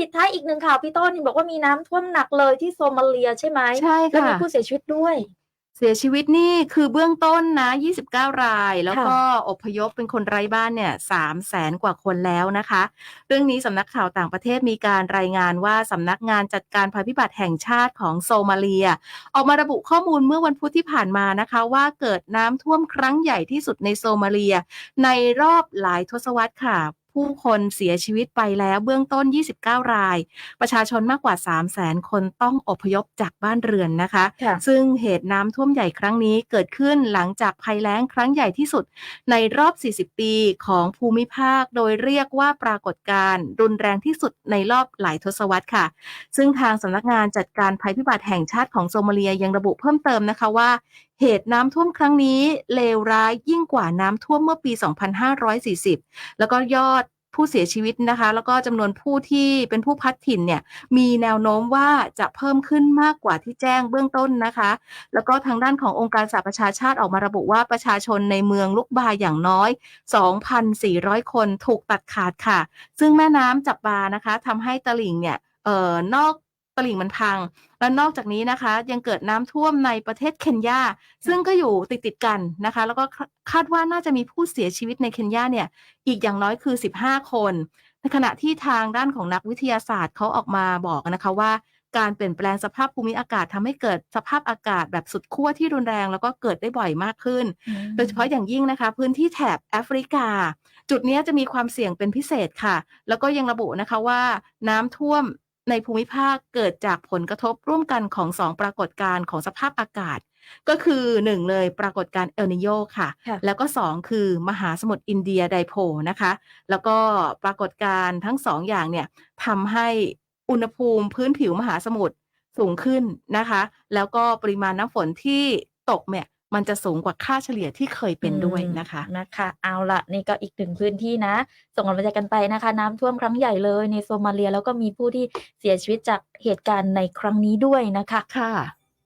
ปิดท้ายอีกหนึ่งข่าวพี่ต้นเห็นบอกว่ามีน้ำท่วมหนักเลยที่โซมาเลียใช่ไหมใช่แล้วมีค่ะผู้เสียชีวิตด้วย เสียชีวิตนี่คือเบื้องต้นนะ 29 ราย แล้วค่ะก็อพยพเป็นคนไร้บ้านเนี่ย3แสนกว่าคนแล้วนะคะ เรื่องนี้สำนักข่าวต่างประเทศมีการรายงานว่าสำนักงานจัดการภัยพิบัติแห่งชาติของโซมาเลีย ออกมาระบุข้อมูลเมื่อวันพุธที่ผ่านมานะคะ ว่าเกิดน้ำท่วมครั้งใหญ่ที่สุดในโซมาเลีย ในรอบหลายทศวรรษค่ะ ผู้คนเสียชีวิตไปแล้วเบื้องต้น 29 ราย ประชาชนมากกว่า 3 0 0 0 0 0คนต้องอพยพจากบ้านเรือนนะคะค่ะซึ่งเหตุน้ำท่วมใหญ่ครั้งนี้เกิดขึ้นหลังจากภัยแล้งครั้งใหญ่ที่สุดในรอบ 40 ปีของภูมิภาค โดยเรียกว่าปรากฏการณ์รุนแรงที่สุดในรอบหลายทศวรรษค่ะ ซึ่งทางสำนักงานจัดการภัยพิบัติแห่งชาติของโซมาเลียยังระบุเพิ่มเติมนะคะว่า เหตุน้ำท่วมครั้งนี้เลวร้ายยิ่งกว่าน้ำท่วมเมื่อปี 2540 แล้วก็ยอดผู้เสียชีวิตนะคะ แล้วก็จำนวนผู้ที่เป็นผู้พัดถิ่นเนี่ยมีแนวโน้มว่าจะเพิ่มขึ้นมากกว่าที่แจ้งเบื้องต้นนะคะ แล้วก็ทางด้านขององค์การสหประชาชาติออกมาระบุว่าประชาชนในเมืองลุกบาอย่างน้อย 2,400 คนถูกตัดขาดค่ะ ซึ่งแม่น้ำจับบานะคะทำให้ตลิ่งเนี่ยเอ่อนอก ลิ่งมันพัง และนอกจากนี้นะคะ ยังเกิดน้ำท่วมในประเทศเคนยาซึ่งก็อยู่ติดติดๆกันนะคะ แล้วก็คาดว่าน่าจะมีผู้เสียชีวิตในเคนยาเนี่ยอีกอย่างน้อยคือ 15 คน ในขณะที่ทางด้านของนักวิทยาศาสตร์เขาออกมาบอกนะคะว่าการเปลี่ยนแปลงสภาพภูมิอากาศทำให้เกิดสภาพอากาศแบบสุดขั้วที่รุนแรงแล้วก็เกิดได้บ่อยมากขึ้น โดยเฉพาะอย่างยิ่งนะคะ พื้นที่แถบแอฟริกา จุดเนี้ยจะมีความเสี่ยงเป็นพิเศษค่ะ แล้วก็ยังระบุนะคะว่าน้ำท่วม ในภูมิภาคเกิดจากผลกระทบร่วมกันของสองปรากฏการณ์ของสภาพอากาศ ก็คือหนึ่งเลยปรากฏการณ์เอลนิโยค่ะ ค่ะ แล้วก็สองคือมหาสมุทรอินเดียไดโพลนะคะ แล้วก็ปรากฏการณ์ทั้งสองอย่างเนี่ยทำให้อุณหภูมิพื้นผิวมหาสมุทรสูงขึ้นนะคะ แล้วก็ปริมาณน้ำฝนที่ตกเนี่ย มันจะสูงกว่าค่าเฉลี่ยที่เคยเป็นด้วยนะคะอืมนะคะ เอาละนี่ก็อีกหนึ่งพื้นที่นะ ส่งกำลังใจกันไปนะคะ น้ำท่วมครั้งใหญ่เลยในโซมาเลียแล้วก็มีผู้ที่เสียชีวิตจากเหตุการณ์ในครั้งนี้ด้วยนะคะค่ะ